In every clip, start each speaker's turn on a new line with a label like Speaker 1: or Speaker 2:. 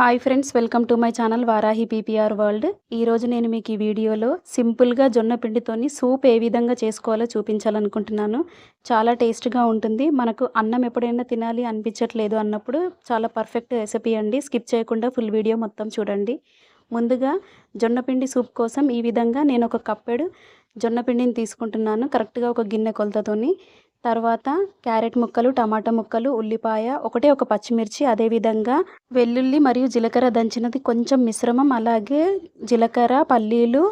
Speaker 1: Hi friends welcome to my channel Varahi PPR world ఈరోజు నేను మీకు ఈ వీడియోలో సింపుల్గా జొన్న పిండితోని సూప్ ఏ విధంగా చేసుకోవాలో చూపించాలనుకుంటున్నాను. చాలా టేస్ట్గా ఉంటుంది. మనకు అన్నం ఎప్పుడైనా తినాలి అనిపించట్లేదు అన్నప్పుడు చాలా పర్ఫెక్ట్ రెసిపీ అండి. స్కిప్ చేయకుండా ఫుల్ వీడియో మొత్తం చూడండి. ముందుగా జొన్నపిండి సూప్ కోసం ఈ విధంగా నేను ఒక కప్పెడు జొన్నపిండిని తీసుకుంటున్నాను. కరెక్ట్గా ఒక గిన్నె కొలతతోని తర్వాత క్యారెట్ ముక్కలు టమాటా ముక్కలు ఉల్లిపాయ ఒకటే ఒక పచ్చిమిర్చి అదేవిధంగా వెల్లుల్లి మరియు జీలకర్ర దంచినది కొంచెం మిశ్రమం అలాగే జీలకర్ర పల్లీలు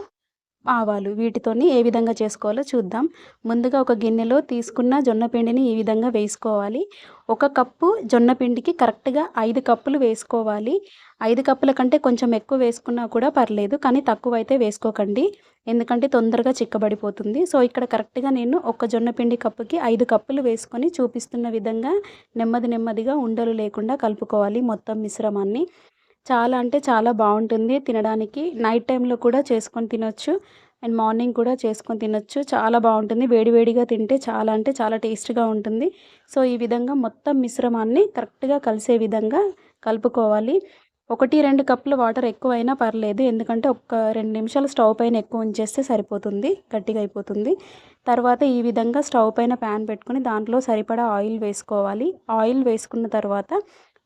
Speaker 1: ఆవాలు వీటితోని ఏ విధంగా చేసుకోవాలో చూద్దాం. ముందుగా ఒక గిన్నెలో తీసుకున్న జొన్న పిండిని ఈ విధంగా వేసుకోవాలి. ఒక కప్పు జొన్న పిండికి కరెక్ట్గా ఐదు కప్పులు వేసుకోవాలి. ఐదు కప్పుల కంటే కొంచెం ఎక్కువ వేసుకున్నా కూడా పర్లేదు కానీ తక్కువ అయితే వేసుకోకండి. ఎందుకంటే తొందరగా చిక్కబడిపోతుంది. సో ఇక్కడ కరెక్ట్గా నేను ఒక జొన్న పిండి కప్పుకి ఐదు కప్పులు వేసుకొని చూపిస్తున్న విధంగా నెమ్మది నెమ్మదిగా ఉండలు లేకుండా కలుపుకోవాలి మొత్తం మిశ్రమాన్ని. చాలా అంటే చాలా బాగుంటుంది తినడానికి. నైట్ టైంలో కూడా చేసుకొని తినొచ్చు. అండ్ మార్నింగ్ కూడా చేసుకొని తినొచ్చు. చాలా బాగుంటుంది. వేడివేడిగా తింటే చాలా అంటే చాలా టేస్ట్గా ఉంటుంది. సో ఈ విధంగా మొత్తం మిశ్రమాన్ని కరెక్ట్గా కలిసే విధంగా కలుపుకోవాలి. ఒకటి రెండు కప్పులు వాటర్ ఎక్కువైనా పర్లేదు. ఎందుకంటే ఒక రెండు నిమిషాలు స్టవ్ పైన ఎక్కువ ఉంచేస్తే సరిపోతుంది గట్టిగా అయిపోతుంది. తర్వాత ఈ విధంగా స్టవ్ పైన ప్యాన్ పెట్టుకుని దాంట్లో సరిపడా ఆయిల్ వేసుకోవాలి. ఆయిల్ వేసుకున్న తర్వాత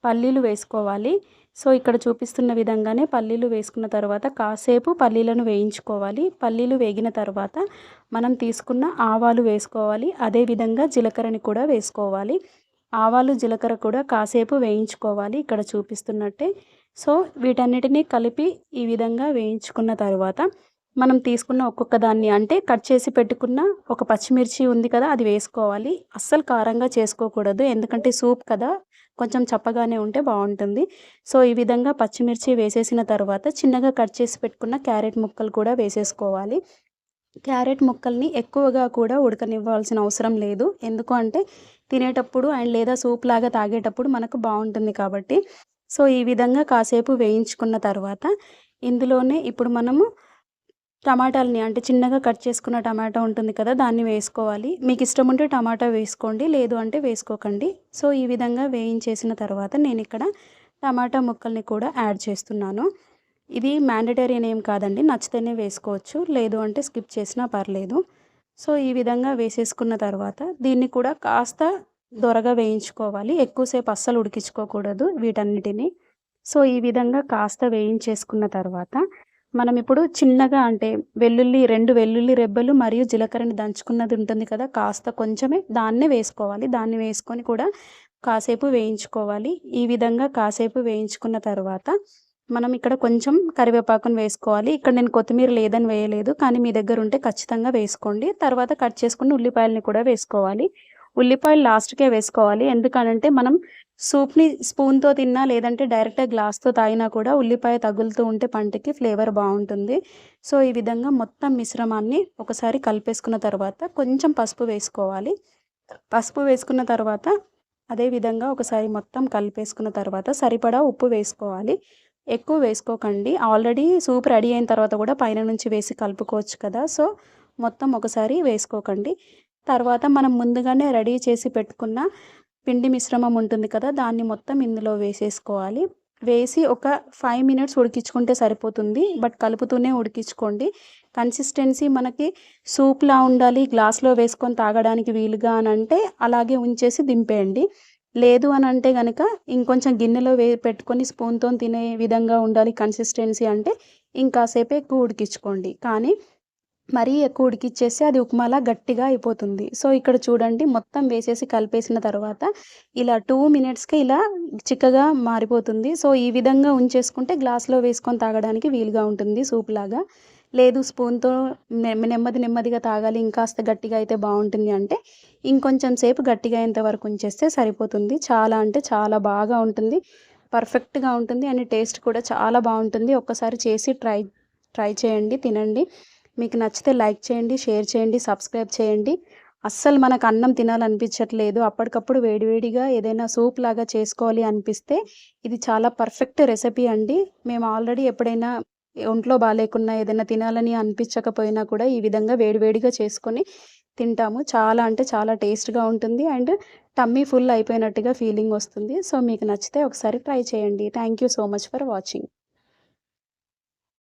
Speaker 1: పల్లీలు వేసుకోవాలి. సో ఇక్కడ చూపిస్తున్న విధంగానే పల్లీలు వేసుకున్న తర్వాత కాసేపు పల్లీలను వేయించుకోవాలి. పల్లీలు వేగిన తర్వాత మనం తీసుకున్న ఆవాలు వేసుకోవాలి. అదేవిధంగా జీలకర్రని కూడా వేసుకోవాలి. ఆవాలు జీలకర్ర కూడా కాసేపు వేయించుకోవాలి. ఇక్కడ చూపిస్తున్నట్టే. సో వీటన్నిటినీ కలిపి ఈ విధంగా వేయించుకున్న తర్వాత మనం తీసుకున్న ఒక్కొక్క దాన్ని అంటే కట్ చేసి పెట్టుకున్న ఒక పచ్చిమిర్చి ఉంది కదా అది వేసుకోవాలి. అస్సలు కారంగా చేసుకోకూడదు. ఎందుకంటే సూప్ కదా కొంచెం చప్పగానే ఉంటే బాగుంటుంది. సో ఈ విధంగా పచ్చిమిర్చి వేసేసిన తర్వాత చిన్నగా కట్ చేసి పెట్టుకున్న క్యారెట్ ముక్కలు కూడా వేసేసుకోవాలి. క్యారెట్ ముక్కల్ని ఎక్కువగా కూడా ఉడకనివ్వాల్సిన అవసరం లేదు. ఎందుకు అంటే తినేటప్పుడు అండ్ లేదా సూప్ లాగా తాగేటప్పుడు మనకు బాగుంటుంది కాబట్టి. సో ఈ విధంగా కాసేపు వేయించుకున్న తర్వాత ఇందులోనే ఇప్పుడు మనము టమాటాలని అంటే చిన్నగా కట్ చేసుకున్న టమాటా ఉంటుంది కదా దాన్ని వేసుకోవాలి. మీకు ఇష్టం ఉంటే టమాటా వేసుకోండి లేదు అంటే వేసుకోకండి. సో ఈ విధంగా వేయించేసిన తర్వాత నేను ఇక్కడ టమాటా ముక్కల్ని కూడా యాడ్ చేస్తున్నాను. ఇది మ్యాండటరీ ఏం కాదండి నచ్చితేనే వేసుకోవచ్చు లేదు అంటే స్కిప్ చేసినా పర్లేదు. సో ఈ విధంగా వేసేసుకున్న తర్వాత దీన్ని కూడా కాస్త దొరగా వేయించుకోవాలి ఎక్కువసేపు అస్సలు ఉడికించుకోకూడదు వీటన్నిటిని. సో ఈ విధంగా కాస్త వేయించేసుకున్న తర్వాత మనం ఇప్పుడు చిన్నగా అంటే వెల్లుల్లి రెండు వెల్లుల్లి రెబ్బలు మరియు జీలకర్రని దంచుకున్నది ఉంటుంది కదా కాస్త కొంచెమే దాన్నే వేసుకోవాలి. దాన్ని వేసుకొని కూడా కాసేపు వేయించుకోవాలి. ఈ విధంగా కాసేపు వేయించుకున్న తర్వాత మనం ఇక్కడ కొంచెం కరివేపాకును వేసుకోవాలి. ఇక్కడ నేను కొత్తిమీర లేదని వేయలేదు కానీ మీ దగ్గర ఉంటే ఖచ్చితంగా వేసుకోండి. తర్వాత కట్ చేసుకుని ఉల్లిపాయలని కూడా వేసుకోవాలి. ఉల్లిపాయలు లాస్ట్కే వేసుకోవాలి. ఎందుకనంటే మనం సూప్ని స్పూన్తో తిన్నా లేదంటే డైరెక్ట్గా గ్లాస్తో తాగినా కూడా ఉల్లిపాయ తగులుతూ ఉంటే పంటకి ఫ్లేవర్ బాగుంటుంది. సో ఈ విధంగా మొత్తం మిశ్రమాన్ని ఒకసారి కలిపేసుకున్న తర్వాత కొంచెం పసుపు వేసుకోవాలి. పసుపు వేసుకున్న తర్వాత అదే విధంగా ఒకసారి మొత్తం కలిపేసుకున్న తర్వాత సరిపడా ఉప్పు వేసుకోవాలి. ఎక్కువ వేసుకోకండి. ఆల్రెడీ సూప్ రెడీ అయిన తర్వాత కూడా పైన నుంచి వేసి కలుపుకోవచ్చు కదా. సో మొత్తం ఒకసారి వేసుకోకండి. తర్వాత మనం ముందుగానే రెడీ చేసి పెట్టుకున్న పిండి మిశ్రమం ఉంటుంది కదా దాన్ని మొత్తం ఇందులో వేసేసుకోవాలి. వేసి ఒక ఫైవ్ మినిట్స్ ఉడికించుకుంటే సరిపోతుంది. బట్ కలుపుతూనే ఉడికించుకోండి. కన్సిస్టెన్సీ మనకి సూప్లా ఉండాలి గ్లాస్లో వేసుకొని తాగడానికి వీలుగా అని అంటే అలాగే ఉంచేసి దింపేయండి. లేదు అని అంటే కనుక ఇంకొంచెం గిన్నెలో వే పెట్టుకొని స్పూన్తో తినే విధంగా ఉండాలి కన్సిస్టెన్సీ అంటే ఇంకాసేపు ఎక్కువ ఉడికించుకోండి. కానీ మరీ ఎక్కువ ఉడికిచ్చేసి అది ఉప్మాలా గట్టిగా అయిపోతుంది. సో ఇక్కడ చూడండి మొత్తం వేసేసి కలిపేసిన తర్వాత ఇలా టూ మినిట్స్కి ఇలా చిక్కగా మారిపోతుంది. సో ఈ విధంగా ఉంచేసుకుంటే గ్లాస్లో వేసుకొని తాగడానికి వీలుగా ఉంటుంది సూప్ లాగా. లేదు స్పూన్తో నెమ్మది నెమ్మదిగా తాగాలి ఇంకాస్త గట్టిగా అయితే బాగుంటుంది అంటే ఇంకొంచెం సేపు గట్టిగా అయ్యేంత వరకు ఉంచేస్తే సరిపోతుంది. చాలా అంటే చాలా బాగా ఉంటుంది పర్ఫెక్ట్గా ఉంటుంది అండ్ టేస్ట్ కూడా చాలా బాగుంటుంది. ఒక్కసారి చేసి ట్రై ట్రై చేయండి తినండి. మీకు నచ్చితే లైక్ చేయండి షేర్ చేయండి సబ్స్క్రైబ్ చేయండి. అస్సలు మనకు అన్నం తినాలనిపించట్లేదు. అప్పటికప్పుడు వేడివేడిగా ఏదైనా సూప్ లాగా చేసుకోవాలి అనిపిస్తే ఇది చాలా పర్ఫెక్ట్ రెసిపీ అండి. మేము ఆల్రెడీ ఎప్పుడైనా ఒంట్లో బాగాలేకున్నా ఏదైనా తినాలని అనిపించకపోయినా కూడా ఈ విధంగా వేడివేడిగా చేసుకొని తింటాము. చాలా అంటే చాలా టేస్ట్గా ఉంటుంది అండ్ టమ్మీ ఫుల్ అయిపోయినట్టుగా ఫీలింగ్ వస్తుంది. సో మీకు నచ్చితే ఒకసారి ట్రై చేయండి. Thank you so much for watching.